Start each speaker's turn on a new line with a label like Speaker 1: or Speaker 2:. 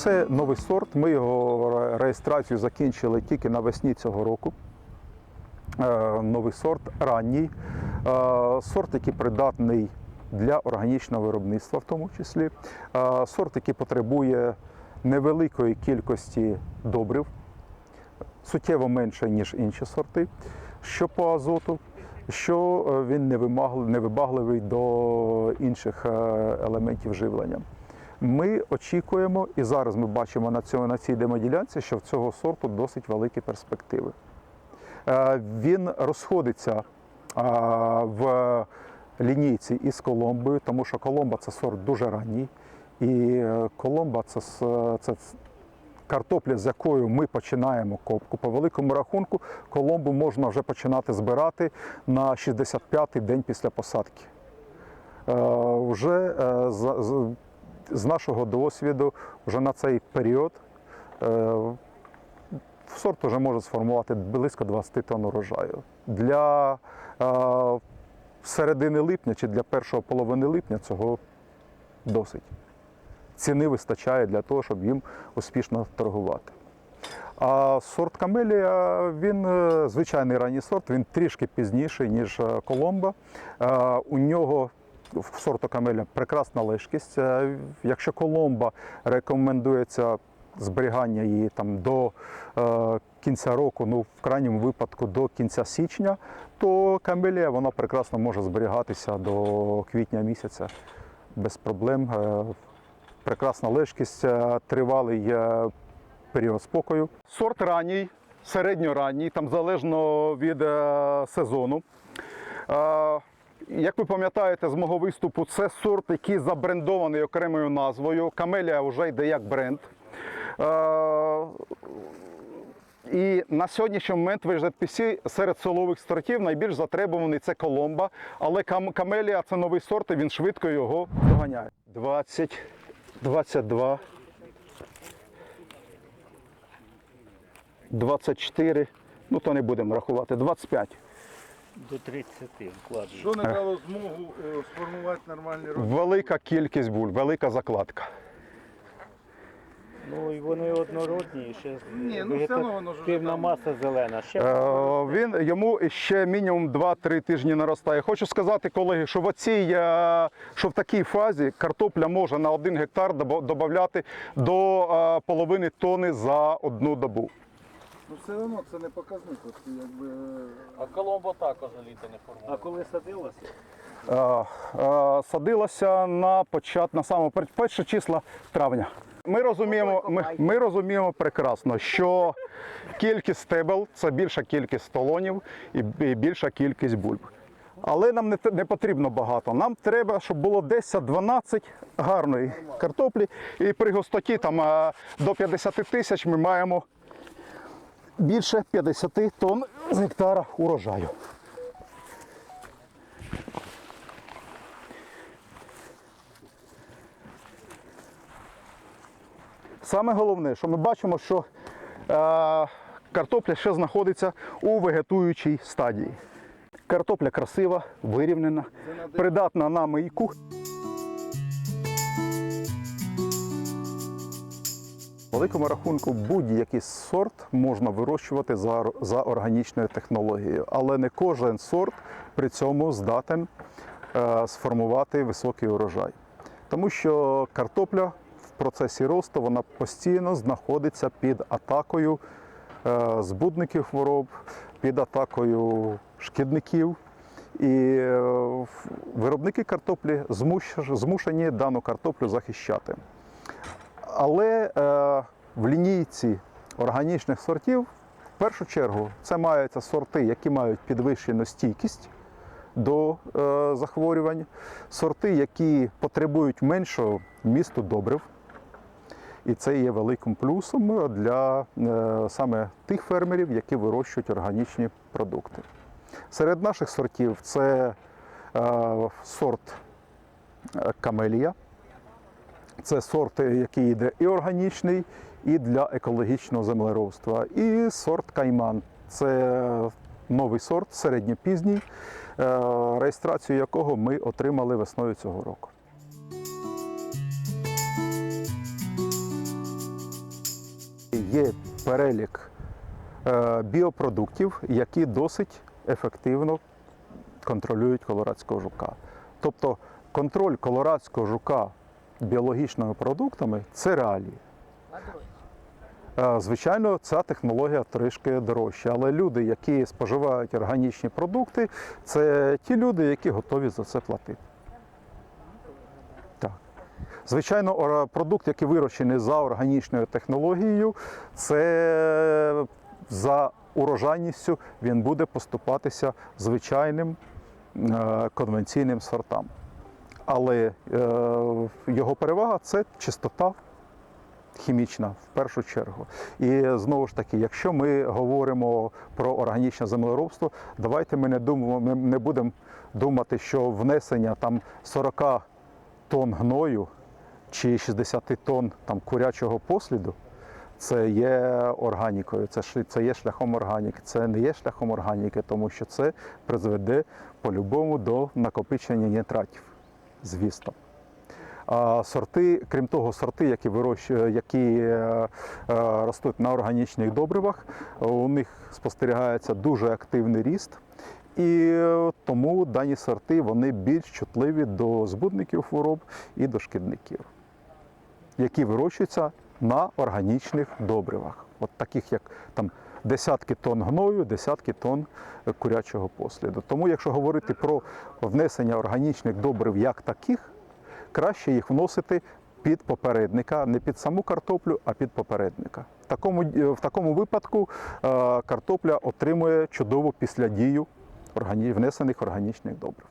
Speaker 1: Це новий сорт. Ми його реєстрацію закінчили тільки навесні цього року. Е, Новий сорт ранній. Е, Сорт, який придатний для органічного виробництва, в тому числі. Е, Сорт, який потребує невеликої кількості добрив, суттєво менше, ніж інші сорти, що по азоту, що він не вибагливий до інших елементів живлення. Ми очікуємо, і зараз ми бачимо на, цьому, на цій демоділянці, що в цього сорту досить великі перспективи. Е, Він розходиться в лінійці із коломбою, тому що коломба це сорт дуже ранній. І е, коломба це, це картопля, з якою ми починаємо копку. По великому рахунку коломбу можна вже починати збирати на 65-й день після посадки. Е, Вже е, з, нашого досвіду, вже на цей період е, сорт вже може сформувати близько 20 тонн урожаю. Для е, середини липня чи для першої половини липня цього досить. Ціни вистачає для того, щоб їм успішно торгувати. А сорт камелія, він е, звичайний ранній сорт, він трішки пізніший, ніж коломба. У нього в сорту камелія прекрасна лежкість. Е, Якщо коломба рекомендується зберігання її там до е, кінця року, ну в крайньому випадку до кінця січня, то камелія вона прекрасно може зберігатися до квітня місяця без проблем. Е, Прекрасна лежкість, е, тривалий е, період спокою. Сорт ранній, середньоранній, там залежно від е, сезону. Е, Як ви пам'ятаєте з мого виступу, це сорт, який забрендований окремою назвою. Камелія вже йде як бренд. Е, І на сьогоднішній момент в HZPC серед солових сортів найбільш затребуваний це коломба, але камелія це новий сорт, і він швидко його доганяє. 20, 22, 24, ну то не будемо рахувати, 25.
Speaker 2: До 30 вкладено.
Speaker 3: Що не дало змогу е, сформувати нормальні роки?
Speaker 1: Велика кількість буль, велика закладка.
Speaker 2: Ну і вони однородні, і ще
Speaker 3: Ні, ну, все одно воно ж
Speaker 2: вегетативна
Speaker 3: там-
Speaker 2: маса зелена. Ще
Speaker 1: Е, Він йому ще мінімум 2-3 тижні наростає. Хочу сказати, колеги, що в оцій, е, що в такій фазі картопля може на 1 гектар додати до е, половини тони за одну добу.
Speaker 3: Ну все одно це не показник. От, якби, е,
Speaker 4: А коломбо також літо не формує.
Speaker 2: а коли садилося?
Speaker 1: Е, е, Садилася на почат, на пер- перше числа травня. Ми розуміємо, ми, ми розуміємо прекрасно, що кількість стебел це більша кількість столонів і і більша кількість бульб. Але нам не, не потрібно багато. Нам треба, щоб було 10-12 гарної картоплі. І при густоті там, е, до 50 тисяч ми маємо більше 50 тонн з гектара урожаю. Саме головне, що ми бачимо, що е, картопля ще знаходиться у вегетуючій стадії. Картопля красива, вирівнена, придатна на мийку. Великому рахунку будь-який сорт можна вирощувати за, за органічною технологією, але не кожен сорт при цьому здатен е, сформувати високий урожай. Тому що картопля в процесі росту вона постійно знаходиться під атакою е, збудників хвороб, під атакою шкідників. І е, виробники картоплі змушені дану картоплю захищати. Але е, в лінійці органічних сортів, в першу чергу, це маються сорти, які мають підвищену стійкість до е, захворювань, сорти, які потребують меншого місту добрив. І це є великим плюсом для е, саме тих фермерів, які вирощують органічні продукти. Серед наших сортів це сорт камелія. Це сорт, який йде і органічний, і для екологічного землеробства. І сорт кайман. Це новий сорт, середньопізній, е, реєстрацію якого ми отримали весною цього року. є перелік е, біопродуктів, які досить ефективно контролюють колорадського жука. Тобто контроль колорадського жука біологічними продуктами це реалії. Е, Звичайно, ця технологія трішки дорожча, але люди, які споживають органічні продукти, це ті люди, які готові за це платити. Так. Звичайно, продукт, який вирощений за органічною технологією, це за урожайністю він буде поступатися звичайним е, конвенційним сортам. Але е, його перевага це чистота хімічна в першу чергу. І знову ж таки, якщо ми говоримо про органічне землеробство, давайте ми не думаємо, не будемо думати, що внесення там 40 тонн гною чи 60 тонн там курячого посліду. Це є органікою, це, це є шляхом органіки, це не є шляхом органіки, тому що це призведе по-любому до накопичення нітратів, звісно. Сорти, крім того, сорти, які вирощують, які е, е, ростуть на органічних добривах, у них спостерігається дуже активний ріст. І е, тому дані сорти вони більш чутливі до збудників хвороб і до шкідників, які вирощуються на органічних добривах, от таких як там десятки тонн гною, десятки тонн е, курячого посліду. Тому, якщо говорити про внесення органічних добрив як таких, краще їх вносити під попередника, не під саму картоплю, а під попередника. В такому, в такому випадку е, картопля отримує чудову післядію внесених органічних добрив.